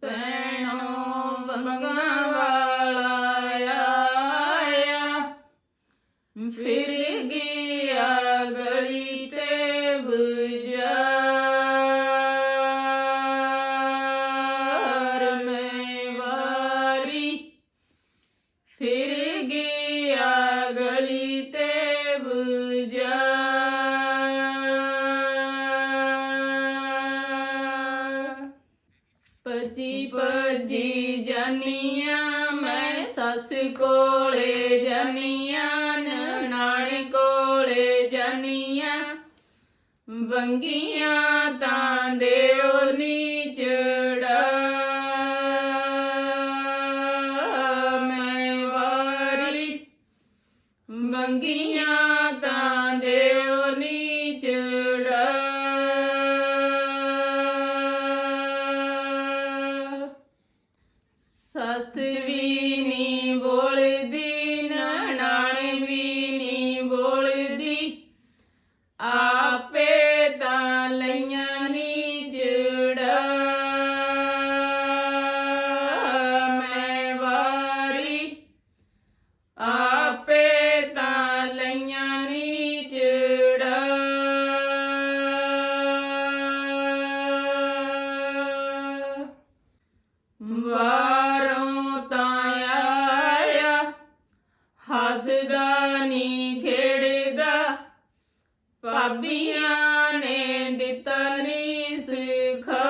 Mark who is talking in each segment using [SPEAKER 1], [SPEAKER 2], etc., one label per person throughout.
[SPEAKER 1] ਪੈਣੋਂ ਬੰਗਾ ਵਾਲਾ ਆਇਆ। ਫਿਰ ਗਿਆ ਗਲੀ ਤੇ ਬਜ਼ਾਰ ਮੈਂ ਵਾਰੀ। ਫਿਰ ਗਿਆ ਪਜੀ ਪਜੀ ਜਾਨੀਆਂ ਮੈਂ ਸੱਸ ਕੋਲੇ ਜਾਨੀਆਂ ਨਾਣੇ ਕੋਲੇ ਜਾਨੀਆਂ। ਵੰਗੀਆਂ ਤਾਂ ਦੇਉ ਨੀ ਚੜਾ। ਮੈਂ ਵਾਰੀ ਵੰਗੀਆਂ Selam. ਭਾਬੀਆਂ ਨੇ ਦਿੱਤਾ ਨੀ ਸਿਖਾ।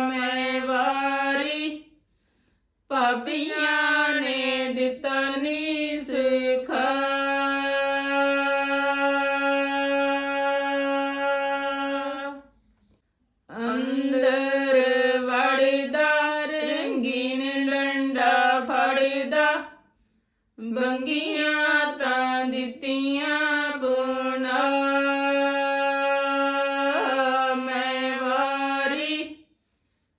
[SPEAKER 1] ਮੈਂ ਵਾਰੀ ਭਾਬੀਆਂ ਨੇ ਦਿੱਤਾ ਨੀ ਸਿਖਾ। ਅੰਦਰ ਵੜਦਾ, ਰੰਗੀਨ ਡੰਡਾ ਫੜਦਾ, ਬੰਗੀਆਂ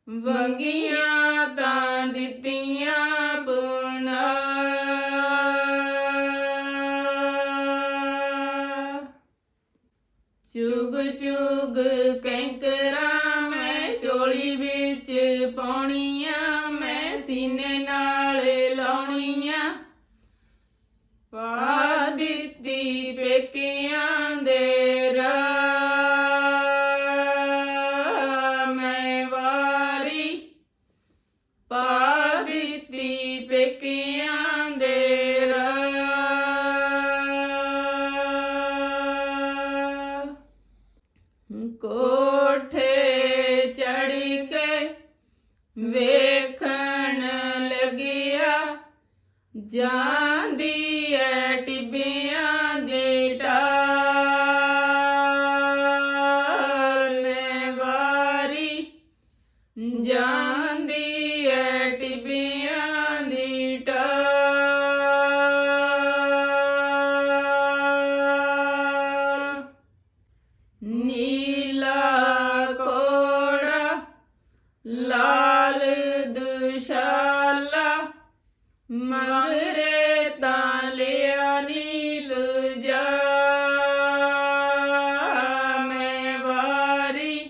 [SPEAKER 1] ਵੰਗੀਆਂ ਤਾਂ ਦਿੱਤੀਆਂ ਬੁਣਾ ਚੁਗ ਚੁਗ ਕੈਂਕਰਾ ਮੈਂ ਚੋਲੀ ਵਿੱਚ ਪਾਉਣੀਆਂ, ਮੈਂ ਸੀਨੇ ਨਾਲ ਲਾਉਣੀਆਂ। ਪਾ ਦਿੱਤੀ ਪੇਕਿਆਂ ਦੇ ਰਾਹ ਮੈਂ ਵਾਰੀ ਪਾ ਦਿੱਤੀ ਪੇਕਿਆਂ ਦੇ ਰਾਹ ਕੋਠੇ ਚੜ ਕੇ ਵੇਖਣ ਲੱਗਿਆ ਜਾਂਦੀ ਜਾਂਦੀ ਐ ਟਿੱਬਿਆਂ ਦੀ ਢਾਲ ਨੀਲਾ ਕੋੜਾ ਲਾਲ ਦੁਸ਼ਾਲਾ, ਮਗਰੇ ਤਾਂ ਲਿਆ ਨੀਲ ਜਾ। ਮੈਂ ਵਾਰੀ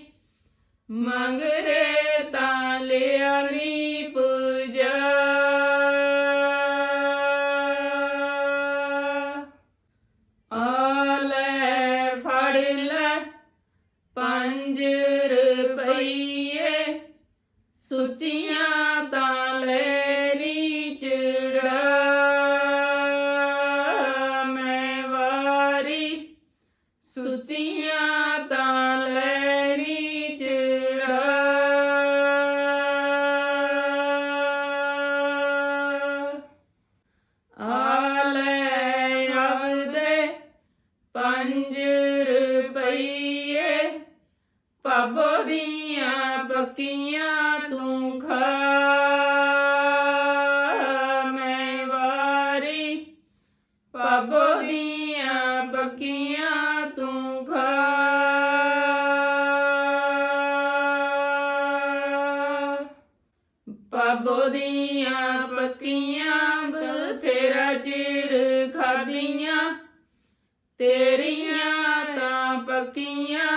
[SPEAKER 1] ਮੰਗਰੇ ਪੰਜ ਰੁਪਈਏ ਪਾਬੋ ਦੀਆਂ ਪੱਕੀਆਂ ਤੂੰ ਖਾ। ਮੈਂ ਵਾਰੀ ਪਾਬੋ ਦੀਆਂ ਪੱਕੀਆਂ ਤੂੰ ਖਾ। ਪਾਬੋ ਦੀਆਂ ਪੱਕੀਆਂ ਤੇਰਾ ਚਿਰ 给你呀